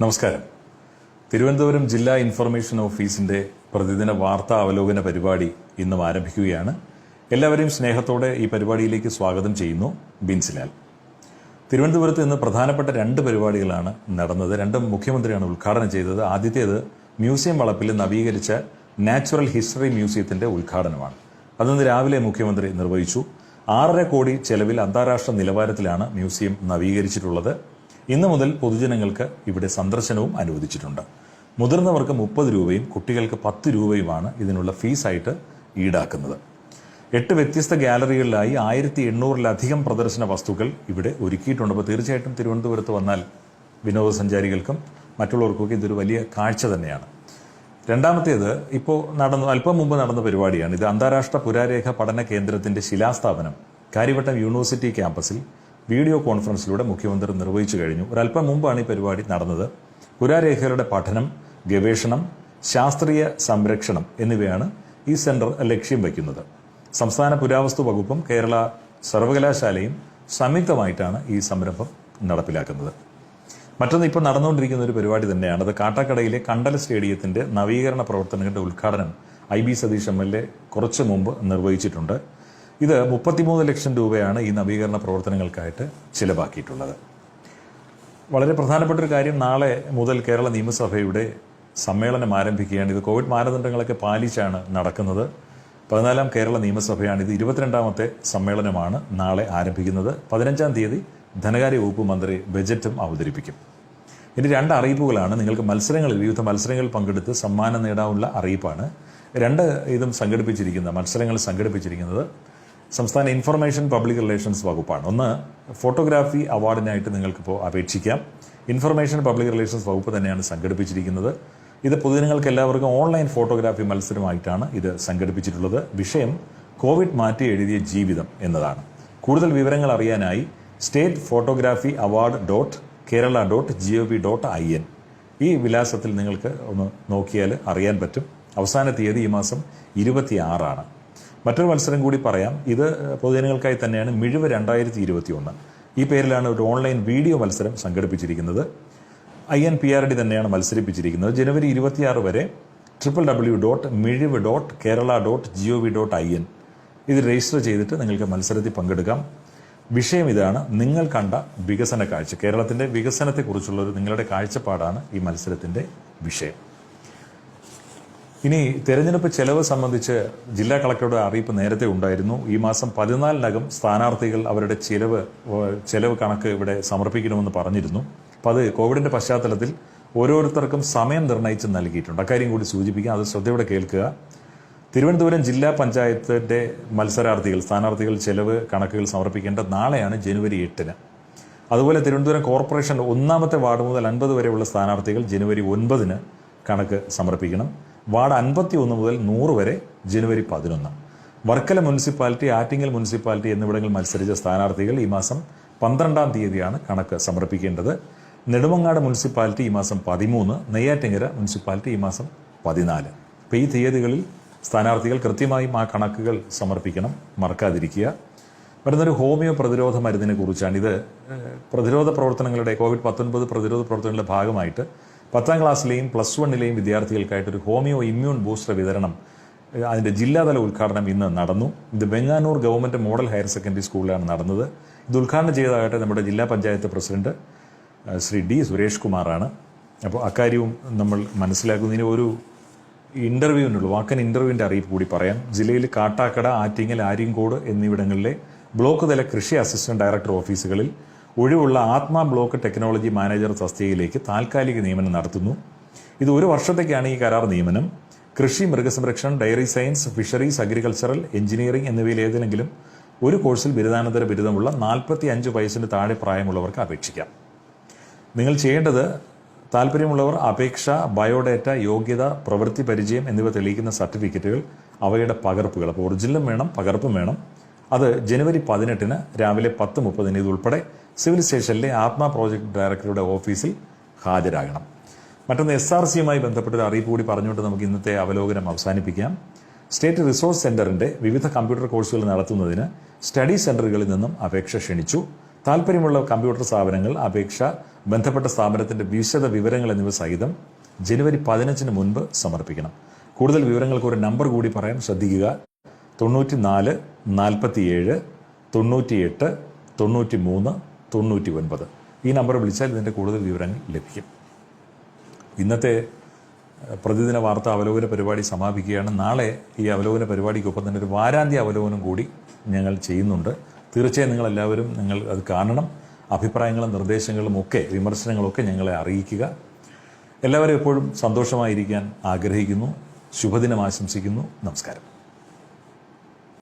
നമസ്കാരം. തിരുവനന്തപുരം ജില്ലാ ഇൻഫർമേഷൻ ഓഫീസിന്റെ പ്രതിദിന വാർത്താ അവലോകന പരിപാടി ഇന്നും ആരംഭിക്കുകയാണ്. എല്ലാവരെയും സ്നേഹത്തോടെ ഈ പരിപാടിയിലേക്ക് സ്വാഗതം ചെയ്യുന്നു ബിൻസിലാൽ. തിരുവനന്തപുരത്ത് ഇന്ന് പ്രധാനപ്പെട്ട രണ്ട് പരിപാടികളാണ് നടന്നത്. രണ്ടും മുഖ്യമന്ത്രിയാണ് ഉദ്ഘാടനം ചെയ്തത്. ആദ്യത്തേത് മ്യൂസിയം വളപ്പിൽ നവീകരിച്ച നാച്ചുറൽ ഹിസ്റ്ററി മ്യൂസിയത്തിന്റെ ഉദ്ഘാടനമാണ്. അതിന്ന് രാവിലെ മുഖ്യമന്ത്രി നിർവഹിച്ചു. ആറര കോടി ചെലവിൽ അന്താരാഷ്ട്ര നിലവാരത്തിലാണ് മ്യൂസിയം നവീകരിച്ചിട്ടുള്ളത്. ഇന്നു മുതൽ പൊതുജനങ്ങൾക്ക് ഇവിടെ സന്ദർശനവും അനുവദിച്ചിട്ടുണ്ട്. മുതിർന്നവർക്ക് മുപ്പത് രൂപയും കുട്ടികൾക്ക് പത്ത് രൂപയുമാണ് ഇതിനുള്ള ഫീസായിട്ട് ഈടാക്കുന്നത്. എട്ട് വ്യത്യസ്ത ഗാലറികളിലായി ആയിരത്തി എണ്ണൂറിലധികം പ്രദർശന വസ്തുക്കൾ ഇവിടെ ഒരുക്കിയിട്ടുണ്ട്. അപ്പോൾ തീർച്ചയായിട്ടും തിരുവനന്തപുരത്ത് വന്നാൽ വിനോദസഞ്ചാരികൾക്കും മറ്റുള്ളവർക്കൊക്കെ ഇതൊരു വലിയ കാഴ്ച തന്നെയാണ്. രണ്ടാമത്തേത് ഇപ്പോൾ നടന്നു അല്പം മുമ്പ് നടന്ന പരിപാടിയാണ്. ഇത് അന്താരാഷ്ട്ര പുരാരേഖ പഠന കേന്ദ്രത്തിന്റെ ശിലാസ്ഥാപനം കാര്യവട്ടം യൂണിവേഴ്സിറ്റി ക്യാമ്പസിൽ വീഡിയോ കോൺഫറൻസിലൂടെ മുഖ്യമന്ത്രി നിർവഹിച്ചു കഴിഞ്ഞു. ഒരല്പം മുമ്പാണ് ഈ പരിപാടി നടന്നത്. പുരാരേഖകളുടെ പഠനം ഗവേഷണം ശാസ്ത്രീയ സംരക്ഷണം എന്നിവയാണ് ഈ സെന്റർ ലക്ഷ്യം വയ്ക്കുന്നത്. സംസ്ഥാന പുരാവസ്തു വകുപ്പും കേരള സർവകലാശാലയും സംയുക്തമായിട്ടാണ് ഈ സംരംഭം നടപ്പിലാക്കുന്നത്. മറ്റൊന്ന് ഇപ്പോൾ നടന്നുകൊണ്ടിരിക്കുന്ന ഒരു പരിപാടി തന്നെയാണ്. അത് കാട്ടാക്കടയിലെ കണ്ടൽ സ്റ്റേഡിയത്തിന്റെ നവീകരണ പ്രവർത്തനങ്ങളുടെ ഉദ്ഘാടനം I B Satish M L A കുറച്ചു മുമ്പ് നിർവഹിച്ചിട്ടുണ്ട്. ഇത് മുപ്പത്തിമൂന്ന് ലക്ഷം രൂപയാണ് ഈ നവീകരണ പ്രവർത്തനങ്ങൾക്കായിട്ട് ചിലവാക്കിയിട്ടുള്ളത്. വളരെ പ്രധാനപ്പെട്ട ഒരു കാര്യം നാളെ മുതൽ കേരള നിയമസഭയുടെ സമ്മേളനം ആരംഭിക്കുകയാണ്. ഇത് കോവിഡ് മാനദണ്ഡങ്ങളൊക്കെ പാലിച്ചാണ് നടക്കുന്നത്. പതിനാലാം കേരള നിയമസഭയാണ് ഇത്. ഇരുപത്തിരണ്ടാമത്തെ സമ്മേളനമാണ് നാളെ ആരംഭിക്കുന്നത്. പതിനഞ്ചാം തീയതി ധനകാര്യ വകുപ്പ് മന്ത്രി ബജറ്റും അവതരിപ്പിക്കും. ഇനി രണ്ട് അറിയിപ്പുകളാണ്. നിങ്ങൾക്ക് മത്സരങ്ങളിൽ വിവിധ മത്സരങ്ങളിൽ പങ്കെടുത്ത് സമ്മാനം നേടാനുള്ള അറിയിപ്പാണ്. രണ്ട് ഇതും സംഘടിപ്പിച്ചിരിക്കുന്ന മത്സരങ്ങൾ സംഘടിപ്പിച്ചിരിക്കുന്നത് സംസ്ഥാന ഇൻഫർമേഷൻ പബ്ലിക് റിലേഷൻസ് വകുപ്പാണ്. ഒന്ന് ഫോട്ടോഗ്രാഫി അവാർഡിനായിട്ട് നിങ്ങൾക്കിപ്പോൾ അപേക്ഷിക്കാം. ഇൻഫർമേഷൻ പബ്ലിക് റിലേഷൻസ് വകുപ്പ് തന്നെയാണ് സംഘടിപ്പിച്ചിരിക്കുന്നത്. ഇത് പൊതുജനങ്ങൾക്ക് എല്ലാവർക്കും ഓൺലൈൻ ഫോട്ടോഗ്രാഫി മത്സരമായിട്ടാണ് ഇത് സംഘടിപ്പിച്ചിട്ടുള്ളത്. വിഷയം കോവിഡ് മാറ്റി എഴുതിയ ജീവിതം എന്നതാണ്. കൂടുതൽ വിവരങ്ങൾ അറിയാനായി state photography award dot Kerala dot G O V dot I N ഈ വിലാസത്തിൽ നിങ്ങൾക്ക് ഒന്ന് നോക്കിയാൽ അറിയാൻ പറ്റും. അവസാന തീയതി ഈ മാസം ഇരുപത്തിയാറാണ്. മറ്റൊരു മത്സരം കൂടി പറയാം. ഇത് പൊതുജനങ്ങൾക്കായി തന്നെയാണ് മിഴിവ് രണ്ടായിരത്തി ഇരുപത്തി ഒന്ന് ഈ പേരിലാണ് ഒരു ഓൺലൈൻ വീഡിയോ മത്സരം സംഘടിപ്പിച്ചിരിക്കുന്നത്. I N P R D തന്നെയാണ് മത്സരിപ്പിച്ചിരിക്കുന്നത്. ജനുവരി ഇരുപത്തിയാറ് വരെ triple W dot Mizhivu dot Kerala dot G O V dot I N ഇത് രജിസ്റ്റർ ചെയ്തിട്ട് നിങ്ങൾക്ക് മത്സരത്തിൽ പങ്കെടുക്കാം. വിഷയം ഇതാണ്. നിങ്ങൾ കണ്ട വികസന കാഴ്ച. കേരളത്തിന്റെ വികസനത്തെക്കുറിച്ചുള്ള ഒരു നിങ്ങളുടെ കാഴ്ചപ്പാടാണ് ഈ മത്സരത്തിന്റെ വിഷയം. ഇനി തെരഞ്ഞെടുപ്പ് ചെലവ് സംബന്ധിച്ച് ജില്ലാ കളക്ടറുടെ അറിയിപ്പ് നേരത്തെ ഉണ്ടായിരുന്നു. ഈ മാസം പതിനാലിനകം സ്ഥാനാർത്ഥികൾ അവരുടെ ചെലവ് ചെലവ് കണക്ക് ഇവിടെ സമർപ്പിക്കണമെന്ന് പറഞ്ഞിരുന്നു. അപ്പം അത് കോവിഡിന്റെ പശ്ചാത്തലത്തിൽ ഓരോരുത്തർക്കും സമയം നിർണയിച്ച് നൽകിയിട്ടുണ്ട്. അക്കാര്യം കൂടി സൂചിപ്പിക്കാം. അത് ശ്രദ്ധയോടെ കേൾക്കുക. തിരുവനന്തപുരം ജില്ലാ പഞ്ചായത്തിന്റെ മത്സരാർത്ഥികൾ സ്ഥാനാർത്ഥികൾ ചെലവ് കണക്കുകൾ സമർപ്പിക്കേണ്ട നാളെയാണ് ജനുവരി എട്ടിന്. അതുപോലെ തിരുവനന്തപുരം കോർപ്പറേഷൻ ഒന്നാമത്തെ വാർഡ് മുതൽ അൻപത് വരെയുള്ള സ്ഥാനാർത്ഥികൾ ജനുവരി ഒൻപതിന് കണക്ക് സമർപ്പിക്കണം. വാർഡ് അൻപത്തി ഒന്ന് മുതൽ നൂറ് വരെ ജനുവരി പതിനൊന്ന്. വർക്കല മുനിസിപ്പാലിറ്റി ആറ്റിങ്ങൽ മുനിസിപ്പാലിറ്റി എന്നിവിടങ്ങളിൽ മത്സരിച്ച സ്ഥാനാർത്ഥികൾ ഈ മാസം പന്ത്രണ്ടാം തീയതിയാണ് കണക്ക് സമർപ്പിക്കേണ്ടത്. നെടുമങ്ങാട് മുനിസിപ്പാലിറ്റി ഈ മാസം പതിമൂന്ന് നെയ്യാറ്റിങ്ങര മുനിസിപ്പാലിറ്റി ഈ മാസം പതിനാല്. അപ്പോൾ ഈ തീയതികളിൽ സ്ഥാനാർത്ഥികൾ കൃത്യമായും ആ കണക്കുകൾ സമർപ്പിക്കണം മറക്കാതിരിക്കുക. വരുന്നൊരു ഹോമിയോ പ്രതിരോധ മരുന്നിനെ കുറിച്ചാണ് ഇത്. പ്രതിരോധ പ്രവർത്തനങ്ങളുടെ കോവിഡ് പത്തൊൻപത് പ്രതിരോധ പ്രവർത്തനങ്ങളുടെ ഭാഗമായിട്ട് പത്താം ക്ലാസ്സിലെയും പ്ലസ് വണ്ണിലെയും വിദ്യാർത്ഥികൾക്കായിട്ട് ഒരു ഹോമിയോ ഇമ്മ്യൂൺ ബൂസ്റ്റർ വിതരണം അതിന്റെ ജില്ലാതല ഉദ്ഘാടനം ഇന്ന് നടന്നു. ഇത് Benganoor government model higher secondary സ്കൂളിലാണ് നടന്നത്. ഇത് ഉദ്ഘാടനം ചെയ്തതായിട്ട് നമ്മുടെ ജില്ലാ പഞ്ചായത്ത് പ്രസിഡന്റ് ശ്രീ ഡി സുരേഷ് കുമാറാണ്. അപ്പോൾ അക്കാര്യവും നമ്മൾ മനസ്സിലാക്കുന്നതിന് ഒരു ഇന്റർവ്യൂവിനുള്ളൂ വാക്കൻ ഇന്റർവ്യൂവിന്റെ അറിയിപ്പ് കൂടി പറയാം. ജില്ലയിൽ കാട്ടാക്കട ആറ്റിങ്ങൽ ആര്യങ്കോട് എന്നിവിടങ്ങളിലെ ബ്ലോക്ക് തല കൃഷി അസിസ്റ്റന്റ് ഡയറക്ടർ ഓഫീസുകളിൽ ഒഴിവുള്ള ആത്മ ബ്ലോക്ക് ടെക്നോളജി മാനേജർ തസ്തികയിലേക്ക് താൽക്കാലിക നിയമനം നടത്തുന്നു. ഇത് ഒരു വർഷത്തേക്കാണ് ഈ കരാർ നിയമനം. കൃഷി മൃഗസംരക്ഷണം dairy science fisheries agricultural engineering എന്നിവയിൽ ഏതെങ്കിലും ഒരു കോഴ്സിൽ ബിരുദാനന്തര ബിരുദമുള്ള നാൽപ്പത്തി അഞ്ച് വയസ്സിന് താഴെ പ്രായമുള്ളവർക്ക് അപേക്ഷിക്കാം. നിങ്ങൾ ചെയ്യേണ്ടത് താല്പര്യമുള്ളവർ അപേക്ഷ ബയോഡേറ്റ യോഗ്യത പ്രവൃത്തി പരിചയം എന്നിവ തെളിയിക്കുന്ന സർട്ടിഫിക്കറ്റുകൾ അവയുടെ പകർപ്പുകൾ. അപ്പോൾ ഒറിജിനലും വേണം പകർപ്പും വേണം. അത് ജനുവരി പതിനെട്ടിന് രാവിലെ പത്ത് മുപ്പതിന് ഇതുൾപ്പെടെ സിവിൽ സ്റ്റേഷനിലെ ആത്മ പ്രോജക്ട് ഡയറക്ടറുടെ ഓഫീസിൽ ഹാജരാകണം. മറ്റൊന്ന് എസ് ആർ സിയുമായി ബന്ധപ്പെട്ട ഒരു അറിയിപ്പ് കൂടി പറഞ്ഞുകൊണ്ട് നമുക്ക് ഇന്നത്തെ അവലോകനം അവസാനിപ്പിക്കാം. സ്റ്റേറ്റ് റിസോഴ്സ് സെന്ററിന്റെ വിവിധ കമ്പ്യൂട്ടർ കോഴ്സുകൾ നടത്തുന്നതിന് സ്റ്റഡി സെന്ററുകളിൽ നിന്നും അപേക്ഷ ക്ഷണിച്ചു. താല്പര്യമുള്ള കമ്പ്യൂട്ടർ സ്ഥാപനങ്ങൾ അപേക്ഷ ബന്ധപ്പെട്ട സ്ഥാപനത്തിന്റെ വിശദ വിവരങ്ങൾ എന്നിവ സഹിതം ജനുവരി പതിനഞ്ചിന് മുൻപ് സമർപ്പിക്കണം. കൂടുതൽ വിവരങ്ങൾക്ക് ഒരു നമ്പർ കൂടി പറയാൻ ശ്രദ്ധിക്കുക. തൊണ്ണൂറ്റി നാല് നാൽപ്പത്തിയേഴ് തൊണ്ണൂറ്റിയെട്ട് തൊണ്ണൂറ്റി മൂന്ന് തൊണ്ണൂറ്റി ഒൻപത് ഈ നമ്പർ വിളിച്ചാൽ ഇതിന്റെ കൂടുതൽ വിവരങ്ങൾ ലഭിക്കും. ഇന്നത്തെ പ്രതിദിന വാർത്ത അവലോകന പരിപാടി സമാപിക്കുകയാണ്. നാളെ ഈ അവലോകന പരിപാടിക്കൊപ്പം തന്നെ ഒരു വാരാന്ത്യ അവലോകനം കൂടി ഞങ്ങൾ ചെയ്യുന്നുണ്ട്. തീർച്ചയായും നിങ്ങളെല്ലാവരും നിങ്ങൾ അത് കാണണം. അഭിപ്രായങ്ങളും നിർദ്ദേശങ്ങളും ഒക്കെ വിമർശനങ്ങളൊക്കെ ഞങ്ങളെ അറിയിക്കുക. എല്ലാവരും എപ്പോഴും സന്തോഷമായിരിക്കാൻ ആഗ്രഹിക്കുന്നു. ശുഭദിനം ആശംസിക്കുന്നു. നമസ്കാരം.